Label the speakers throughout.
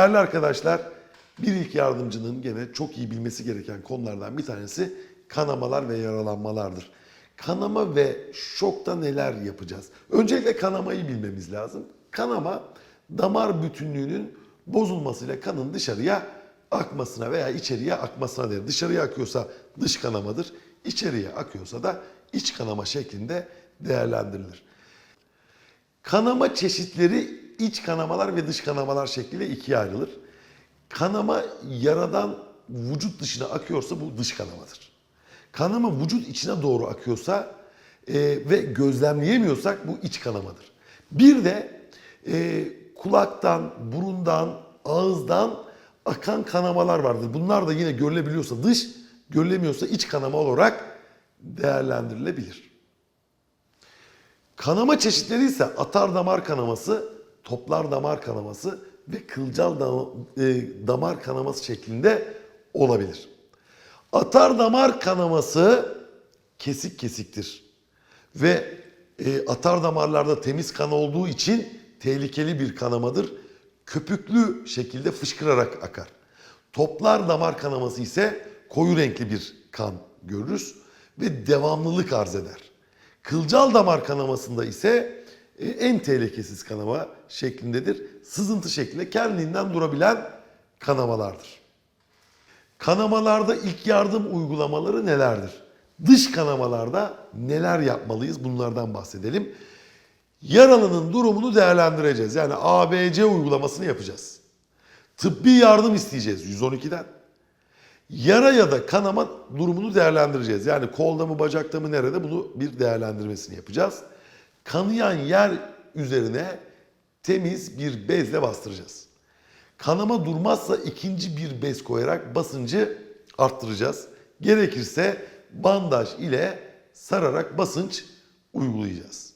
Speaker 1: Değerli arkadaşlar, bir ilk yardımcının gene çok iyi bilmesi gereken konulardan bir tanesi kanamalar ve yaralanmalardır. Kanama ve şokta neler yapacağız? Öncelikle kanamayı bilmemiz lazım. Kanama damar bütünlüğünün bozulmasıyla kanın dışarıya akmasına veya içeriye akmasına denir. Dışarıya akıyorsa dış kanamadır, içeriye akıyorsa da iç kanama şeklinde değerlendirilir. Kanama çeşitleri iç kanamalar ve dış kanamalar şekliyle ikiye ayrılır. Kanama yaradan vücut dışına akıyorsa bu dış kanamadır. Kanama vücut içine doğru akıyorsa e, ve gözlemleyemiyorsak bu iç kanamadır. Bir de e, kulaktan, burundan, ağızdan akan kanamalar vardır. Bunlar da yine görülebiliyorsa dış, görülemiyorsa iç kanama olarak değerlendirilebilir. Kanama çeşitleri ise atar damar kanaması, toplar damar kanaması ve kılcal da- e, damar kanaması şeklinde olabilir. Atar damar kanaması kesik kesiktir. Ve e, atar damarlarda temiz kan olduğu için tehlikeli bir kanamadır. Köpüklü şekilde fışkırarak akar. Toplar damar kanaması ise koyu renkli bir kan görürüz ve devamlılık arz eder. Kılcal damar kanamasında ise en tehlikesiz kanama şeklindedir. Sızıntı şeklinde kendinden durabilen kanamalardır. Kanamalarda ilk yardım uygulamaları nelerdir? Dış kanamalarda neler yapmalıyız bunlardan bahsedelim. Yaralının durumunu değerlendireceğiz. Yani ABC uygulamasını yapacağız. Tıbbi yardım isteyeceğiz 112'den. Yara ya da kanama durumunu değerlendireceğiz. Yani kolda mı bacakta mı nerede bunu bir değerlendirmesini yapacağız. Kanayan yer üzerine temiz bir bezle bastıracağız. Kanama durmazsa ikinci bir bez koyarak basıncı arttıracağız. Gerekirse bandaj ile sararak basınç uygulayacağız.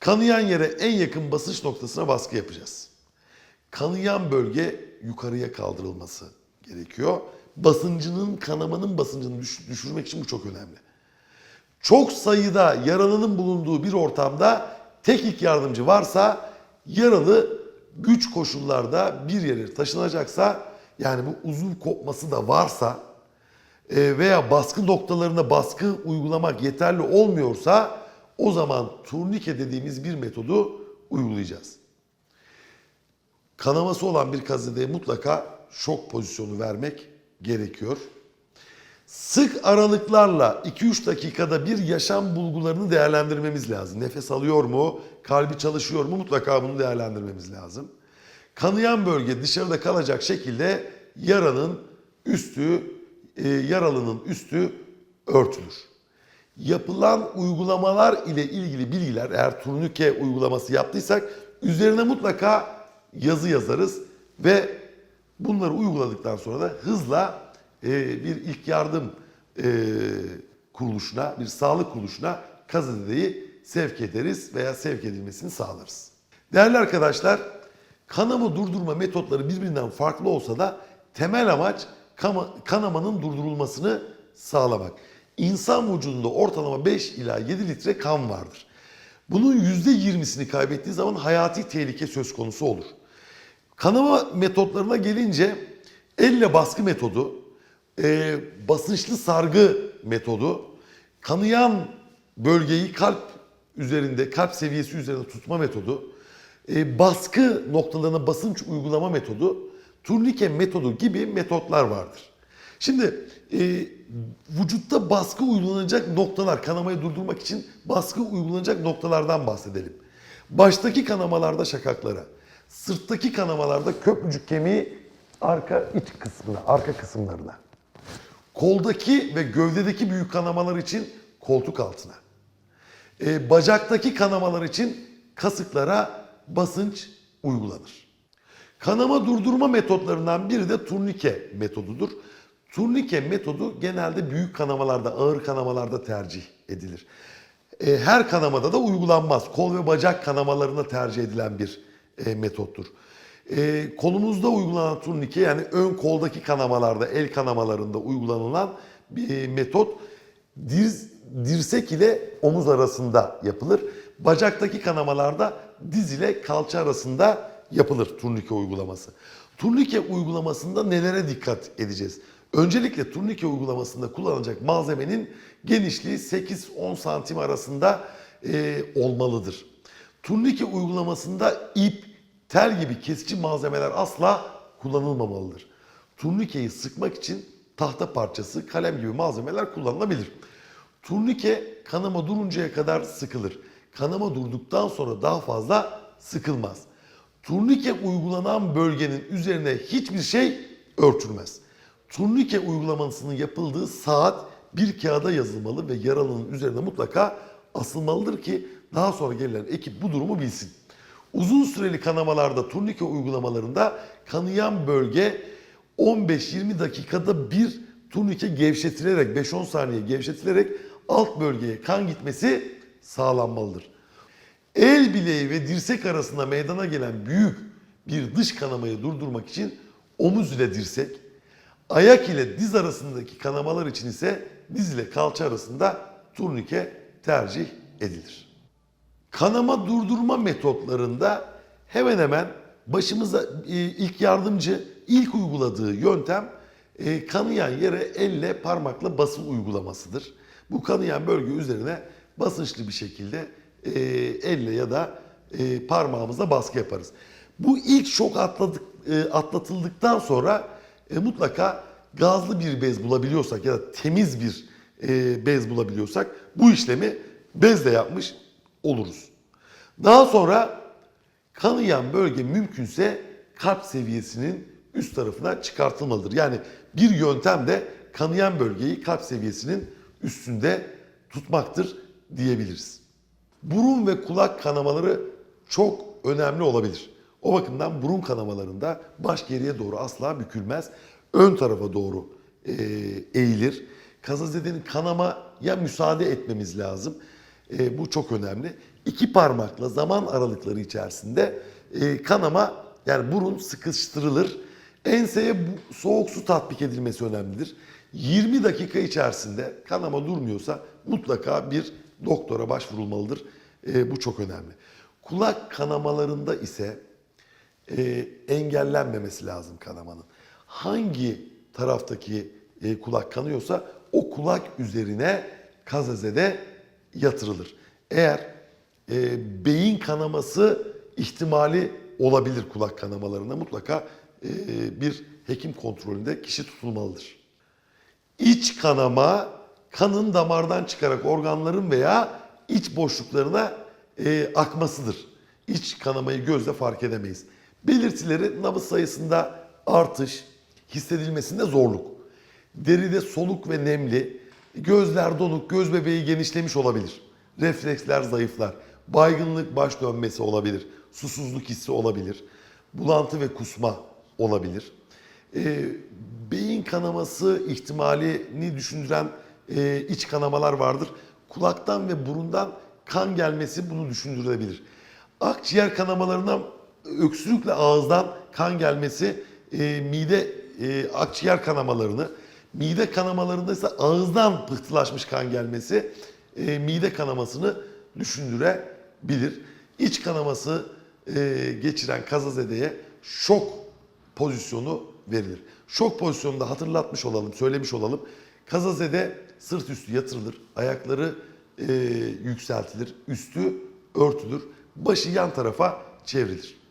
Speaker 1: Kanayan yere en yakın basınç noktasına baskı yapacağız. Kanayan bölge yukarıya kaldırılması gerekiyor. Basıncının, kanamanın basıncını düş- düşürmek için bu çok önemli. Çok sayıda yaralının bulunduğu bir ortamda tek ilk yardımcı varsa yaralı güç koşullarda bir yere taşınacaksa yani bu uzun kopması da varsa e, veya baskı noktalarına baskı uygulamak yeterli olmuyorsa o zaman turnike dediğimiz bir metodu uygulayacağız. Kanaması olan bir kazideye mutlaka şok pozisyonu vermek gerekiyor. Sık aralıklarla 2-3 dakikada bir yaşam bulgularını değerlendirmemiz lazım. Nefes alıyor mu, kalbi çalışıyor mu mutlaka bunu değerlendirmemiz lazım. Kanayan bölge dışarıda kalacak şekilde yaranın üstü, e, yaralının üstü örtülür. Yapılan uygulamalar ile ilgili bilgiler eğer turnike uygulaması yaptıysak üzerine mutlaka yazı yazarız ve bunları uyguladıktan sonra da hızla e, bir ilk yardım e, kuruluşuna, bir sağlık kuruluşuna kazadedeyi sevk ederiz veya sevk edilmesini sağlarız. Değerli arkadaşlar, kanama durdurma metotları birbirinden farklı olsa da temel amaç kanamanın durdurulmasını sağlamak. İnsan vücudunda ortalama 5 ila 7 litre kan vardır. Bunun %20'sini kaybettiği zaman hayati tehlike söz konusu olur. Kanama metotlarına gelince elle baskı metodu, e, basınçlı sargı metodu, kanayan bölgeyi kalp üzerinde, kalp seviyesi üzerinde tutma metodu, e, baskı noktalarına basınç uygulama metodu, turnike metodu gibi metotlar vardır. Şimdi e, vücutta baskı uygulanacak noktalar, kanamayı durdurmak için baskı uygulanacak noktalardan bahsedelim. Baştaki kanamalarda şakaklara, sırttaki kanamalarda köprücük kemiği arka iç kısmına, arka kısımlarına. Koldaki ve gövdedeki büyük kanamalar için koltuk altına. E, bacaktaki kanamalar için kasıklara basınç uygulanır. Kanama durdurma metotlarından biri de turnike metodudur. Turnike metodu genelde büyük kanamalarda, ağır kanamalarda tercih edilir. E, her kanamada da uygulanmaz. Kol ve bacak kanamalarına tercih edilen bir e, metottur. E, kolumuzda uygulanan turnike yani ön koldaki kanamalarda, el kanamalarında uygulanılan bir metot diz, dirsek ile omuz arasında yapılır. Bacaktaki kanamalarda diz ile kalça arasında yapılır turnike uygulaması. Turnike uygulamasında nelere dikkat edeceğiz? Öncelikle turnike uygulamasında kullanılacak malzemenin genişliği 8-10 santim arasında e, olmalıdır. Turnike uygulamasında ip, tel gibi kesici malzemeler asla kullanılmamalıdır. Turnikeyi sıkmak için tahta parçası, kalem gibi malzemeler kullanılabilir. Turnike kanama duruncaya kadar sıkılır. Kanama durduktan sonra daha fazla sıkılmaz. Turnike uygulanan bölgenin üzerine hiçbir şey örtülmez. Turnike uygulamasının yapıldığı saat bir kağıda yazılmalı ve yaralının üzerine mutlaka asılmalıdır ki daha sonra gelen ekip bu durumu bilsin. Uzun süreli kanamalarda turnike uygulamalarında kanayan bölge 15-20 dakikada bir turnike gevşetilerek 5-10 saniye gevşetilerek alt bölgeye kan gitmesi sağlanmalıdır. El bileği ve dirsek arasında meydana gelen büyük bir dış kanamayı durdurmak için omuz ile dirsek, ayak ile diz arasındaki kanamalar için ise diz ile kalça arasında turnike tercih edilir. Kanama durdurma metotlarında hemen hemen başımıza e, ilk yardımcı ilk uyguladığı yöntem e, kanayan yere elle parmakla basın uygulamasıdır. Bu kanayan bölge üzerine basınçlı bir şekilde e, elle ya da parmağımızla baskı yaparız. Bu ilk şok atladık, atlatıldıktan sonra mutlaka gazlı bir bez bulabiliyorsak ya da temiz bir bez bulabiliyorsak bu işlemi bezle yapmış oluruz. Daha sonra kanayan bölge mümkünse kalp seviyesinin üst tarafına çıkartılmalıdır. Yani bir yöntem de kanayan bölgeyi kalp seviyesinin üstünde tutmaktır diyebiliriz. Burun ve kulak kanamaları çok önemli olabilir. O bakımdan burun kanamalarında baş geriye doğru asla bükülmez. Ön tarafa doğru eğilir. Kazazedenin kanamaya müsaade etmemiz lazım. E, bu çok önemli. İki parmakla zaman aralıkları içerisinde e, kanama yani burun sıkıştırılır. Enseye bu, soğuk su tatbik edilmesi önemlidir. 20 dakika içerisinde kanama durmuyorsa mutlaka bir doktora başvurulmalıdır. E, bu çok önemli. Kulak kanamalarında ise e, engellenmemesi lazım kanamanın. Hangi taraftaki e, kulak kanıyorsa o kulak üzerine kazazede yatırılır. Eğer e, beyin kanaması ihtimali olabilir kulak kanamalarında mutlaka e, bir hekim kontrolünde kişi tutulmalıdır. İç kanama kanın damardan çıkarak organların veya iç boşluklarına e, akmasıdır. İç kanamayı gözle fark edemeyiz. Belirtileri nabız sayısında artış, hissedilmesinde zorluk. Deride soluk ve nemli, gözler donuk, göz bebeği genişlemiş olabilir. Refleksler zayıflar. Baygınlık, baş dönmesi olabilir. Susuzluk hissi olabilir. Bulantı ve kusma olabilir. E, beyin kanaması ihtimalini düşündüren e, iç kanamalar vardır. Kulaktan ve burundan kan gelmesi bunu düşündürebilir. Akciğer kanamalarından öksürükle ağızdan kan gelmesi e, mide e, akciğer kanamalarını, mide kanamalarında ise ağızdan pıhtılaşmış kan gelmesi e, mide kanamasını düşündürebilir. İç kanaması e, geçiren kazazedeye şok pozisyonu verilir. Şok pozisyonunda hatırlatmış olalım, söylemiş olalım. Kazazede sırt üstü yatırılır, ayakları e, yükseltilir, üstü örtülür, başı yan tarafa çevrilir.